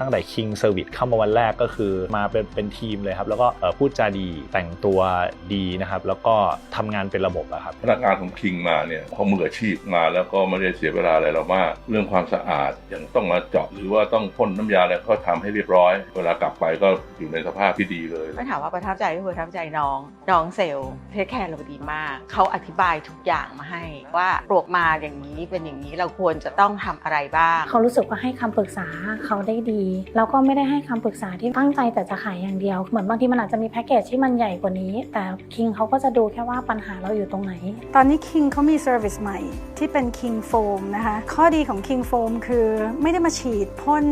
ตั้งแต่ King Service เข้ามาวันแรกก็คือมาเป็นเป็นทีมเลยครับ แล้วก็เอ่อพูดจาดีแต่งตัวดีนะครับ แล้วก็ทำงานเป็นระบบอะครับ พนักงานของคิงมาเนี่ยเขามืออาชีพมาแล้วก็ไม่ได้เสียเวลาอะไรเรามาก เรื่องความสะอาดอย่างต้องมาเจาะหรือว่าต้องพ่นน้ำยาอะไรก็ทำให้เรียบร้อย เวลากลับไปก็อยู่ในสภาพที่ดีเลยไม่ถามว่าประทับใจก็คือประทับใจน้อง น้องเซลล์เทคแคร์เราดีมาก เขาอธิบายทุกอย่างมาให้ ว่าปลวกมาอย่างนี้เป็นอย่างนี้เราควรจะต้องทำอะไรบ้าง เขารู้สึกว่าให้คำปรึกษาเขาได้ดีแล้วก็ไม่ได้ให้คำปรึกษาที่ตั้งใจแต่จะขายอย่างเดียว เหมือนบางทีมันอาจจะมีแพ็กเกจที่มันใหญ่กว่านี้ แต่คิงเขาก็จะดูแค่ว่าปัญหาเราอยู่ตรงไหน ตอนนี้ King เขามี Service ใหม่ที่เป็น King Foam นะคะ ข้อดีของ King Foam คือไม่ได้มาฉีดพ่น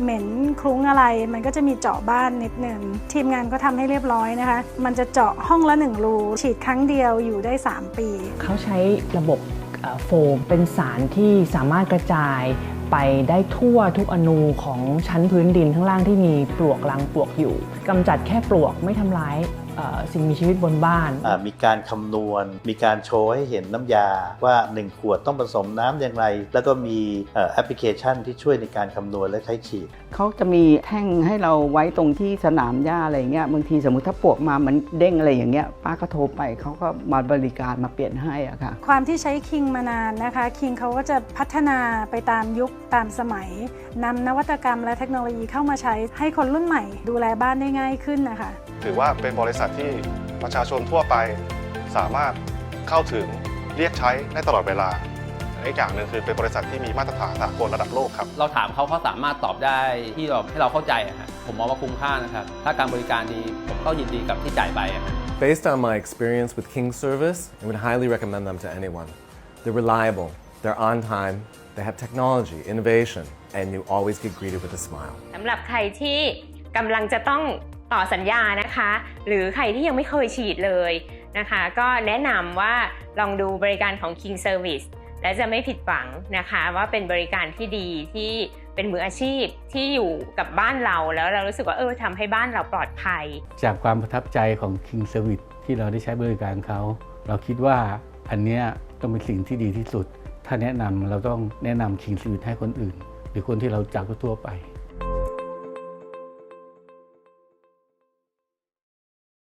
เหม็นคลุ้งอะไร มันก็จะมีเจาะบ้านนิดหนึ่งทีมงานก็ทำให้เรียบร้อยนะคะ มันจะเจาะห้องละหนึ่งรูฉีดครั้งเดียวอยู่ได้ 3 ปี เขาใช้ระบบ โฟมเป็นสารที่สามารถกระจายไปได้ทั่วทุกอนูของชั้นพื้นดินข้างล่างที่มีปลวกรังปลวกอยู่กำจัดแค่ปลวกไม่ทำร้าย สิ่งมีชีวิตบนบ้านอ่ามีการคำนวณ มีการโชว์ให้เห็นน้ำยาว่า 1 ขวดต้องผสมน้ำอย่างไร แล้วก็มีเอ่อแอปพลิเคชันที่ช่วยในการคำนวณและใช้ฉีดเขาจะมีแท่งให้เราไว้ตรงที่สนามหญ้าอะไรเงี้ยบางทีสมมติถ้าปวกมามันเด้งอะไรอย่างเงี้ยป้าก็โทรไปเขาก็มาบริการมาเปลี่ยนให้อะค่ะความที่ใช้ King มานานนะคะ King เขาก็จะพัฒนาไปตามยุคตามสมัยนำนวัตกรรมและเทคโนโลยีเข้ามาใช้ให้คนรุ่นใหม่ ดูแลบ้านได้ง่ายขึ้นนะคะถือว่าเป็นบริษัทที่ประชาชนทั่วไปสามารถเข้าถึงเรียกใช้ได้ตลอดเวลาอีกอย่างหนึ่งคือเป็นบริษัทที่มีมาตรฐานสากลระดับโลกครับ เราถามเขาเขาสามารถตอบได้ที่เราให้เราเข้าใจอะฮะผมมองว่าคุ้มค่านะครับ ถ้าการบริการดีผมก็ยินดีกับที่จ่ายไปอะฮะ Based on my experience with King Service, I would highly recommend them to anyone. They're reliable, they're on time, they have technology, innovation, and you always get greeted with a smile. สำหรับใครที่กำลังจะต้อง ต่อสัญญานะคะ หรือใครที่ยังไม่เคยฉีดเลยนะคะ ก็แนะนำว่าลองดูบริการของ King Service และจะไม่ผิดหวังนะคะว่าเป็นบริการที่ดีที่เป็นมืออาชีพที่อยู่กับบ้านเราแล้วเรารู้สึกว่าเออทำให้บ้านเราปลอดภัย จากความประทับใจของ King Service ที่เราได้ใช้บริการเขาเราคิดว่าอันเนี้ยต้องเป็นสิ่งที่ดีที่สุด ถ้าแนะนำเราต้องแนะนำ King Service ให้คนอื่น หรือคนที่เราจักทั่วไป